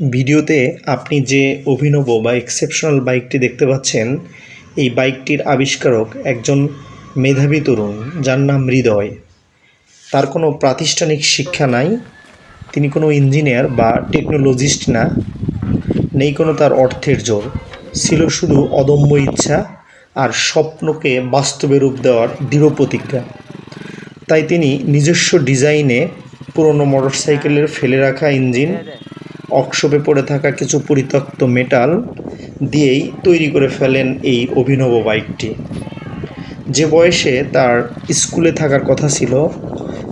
ভিডিওতে আপনি যে অভিনব বা এক্সেপশনাল বাইকটি দেখতে পাচ্ছেন, এই বাইকটির আবিষ্কারক একজন মেধাবী তরুণ, যার নাম হৃদয়। তার কোনো প্রাতিষ্ঠানিক শিক্ষা নাই, তিনি কোনো ইঞ্জিনিয়ার বা টেকনোলজিস্ট না, নেই কোনো তার অর্থের জোর। ছিল শুধু অদম্য ইচ্ছা আর স্বপ্নকে বাস্তবে রূপ দেওয়ার দৃঢ় প্রতিজ্ঞা। তাই তিনি নিজস্ব ডিজাইনে পুরনো মোটরসাইকেলের ফেলে রাখা ইঞ্জিন অক্সপে পড়ে থাকা কিছু পরিত্যক্ত মেটাল দিয়েই তৈরি করে ফেলেন এই অভিনব বাইকটি। যে বয়সে তার স্কুলে থাকার কথা ছিল,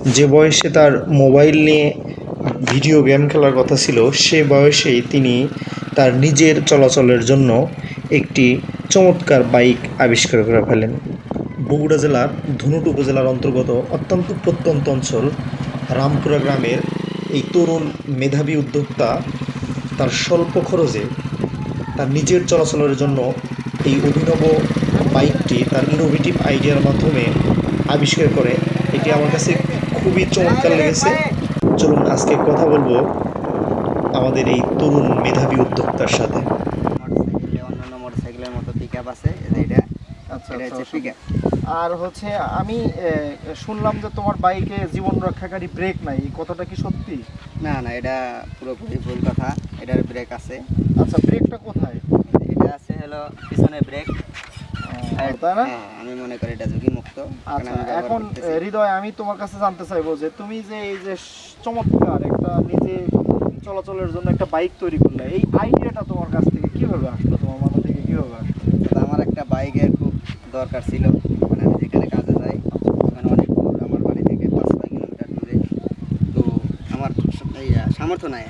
যে বয়সে তার মোবাইল নিয়ে ভিডিও গেম খেলার কথা ছিল, সে বয়সেই তিনি তার নিজের চলাচলের জন্য একটি চমৎকার বাইক আবিষ্কার করে ফেলেন। বগুড়া জেলার ধুনুট উপজেলার অন্তর্গত অত্যন্ত প্রত্যন্ত অঞ্চল রামপুরা গ্রামের এই তরুণ মেধাবী উদ্যোক্তা তার স্বল্প খরচে তার নিজের চলাচলের জন্য এই অভিনব বাইকটি তার ইনোভেটিভ আইডিয়ার মাধ্যমে আবিষ্কার করে। এটি আমার কাছে খুবই চমৎকার লেগেছে। চলুন আজকে কথা বলব আমাদের এই তরুণ মেধাবী উদ্যোক্তার সাথে। অন্যান্য মোটরসাইকেলের মতো পিক আছে। এটা আর হচ্ছে আমি শুনলাম যে তোমার বাইকে জীবন রক্ষাকারী ব্রেক নাই। এই কথাটা কি সত্যি? না না এটা পুরোপুরি ভুল কথা। এটার ব্রেক আছে। আচ্ছা ব্রেকটা কোথায়? এটা আছে হলো পিছনে ব্রেক হ্যাঁ আমি মনে করি এটা ঝুঁকি মুক্ত আচ্ছা এখন হৃদয় আমি তোমার কাছে জানতে চাইব যে তুমি যে এই যে চমৎকার একটা নিজে চলাচলের জন্য একটা বাইক তৈরি করলে এই আইডিয়াটা তোমার কাছ থেকে কীভাবে আসলো তোমার মাথা থেকে কীভাবে আসলো তো আমার একটা বাইকের খুব দরকার ছিল। মানে আমি যেখানে কাজে যাই, ওখানে অনেক দূর আমার বাড়ি থেকে পাঁচ ছয় কিলোমিটার দূরে। তো আমার সামর্থ্য নাই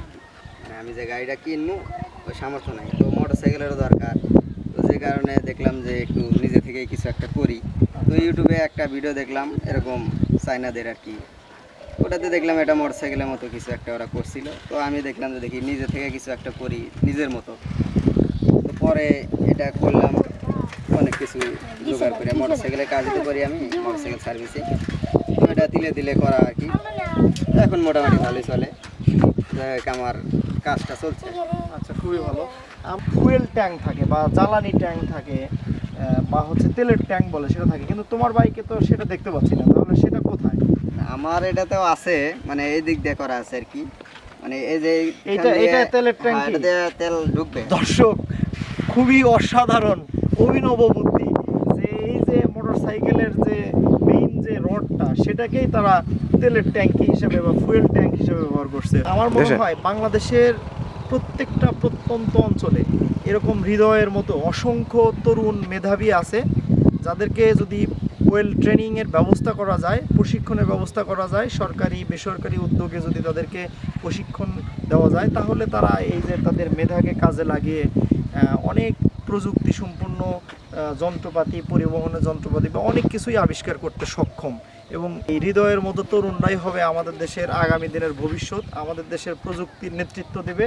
মানে আমি যে গাড়িটা কিনবো, ওই সামর্থ্য নাই। তো মোটর সাইকেলেরও দরকার। তো যে কারণে দেখলাম যে একটু নিজে থেকেই কিছু একটা করি। তো ইউটিউবে একটা ভিডিও দেখলাম, এরকম চাইনাদের আর কি। ওটাতে দেখলাম এটা মোটর সাইকেলের মতো কিছু একটা ওরা করছিল। তো আমি দেখলাম যে দেখি নিজে থেকে কিছু একটা করি, নিজের মতো। তো পরে এটা করলাম অনেক কিছু জোগাড় করে মোটর সাইকেলের কাজ করি আমি মোটর সাইকেল সার্ভিসিং এটা দিলে দিলে করা আর কি। এখন মোটামুটি ভালোই চলে। আমার কাজটা চলছে। আচ্ছা খুবই ভালো। ফুয়েল ট্যাঙ্ক থাকে বা জ্বালানি ট্যাঙ্ক থাকে বা হচ্ছে তেলের ট্যাঙ্ক বলে সেটা থাকে। কিন্তু তোমার বাইকে তো সেটা দেখতে পাচ্ছি না। তাহলে সেটা কোথায়? আমার এটাতেও আছে মানে এই দিক দিয়ে করা আছে আর কি। মানে এই যে এইটা- দিয়ে- তেলের হ্যাঁ, ট্যাঙ্কি? এটা তেল ঢুকবে। দর্শক খুবই অসাধারণ। অভিনব বুদ্ধি যে এই যে মোটর সাইকেলের যে মেইন যে রডটা সেটাকেই তারা তেলের ট্যাঙ্কি হিসেবে বা ফুয়েল ট্যাঙ্ক হিসেবে ব্যবহার করছে। আমার মনে হয় বাংলাদেশের প্রত্যেকটা প্রত্যন্ত অঞ্চলে এরকম হৃদয়ের মতো অসংখ্য তরুণ মেধাবী আছে যাদেরকে যদি ওয়েল ট্রেনিংয়ের ব্যবস্থা করা যায়, প্রশিক্ষণের ব্যবস্থা করা যায়, সরকারি, বেসরকারি উদ্যোগে যদি তাদেরকে প্রশিক্ষণ দেওয়া যায়, তাহলে তারা এই যে তাদের মেধাকে কাজে লাগিয়ে অনেক প্রযুক্তি সম্পন্ন যন্ত্রপাতি, পরিবহনের যন্ত্রপাতি বা অনেক কিছুই আবিষ্কার করতে সক্ষম। এবং এই হৃদয়ের মতো তরুণরাই হবে আমাদের দেশের আগামী দিনের ভবিষ্যৎ, আমাদের দেশের প্রযুক্তির নেতৃত্ব দেবে।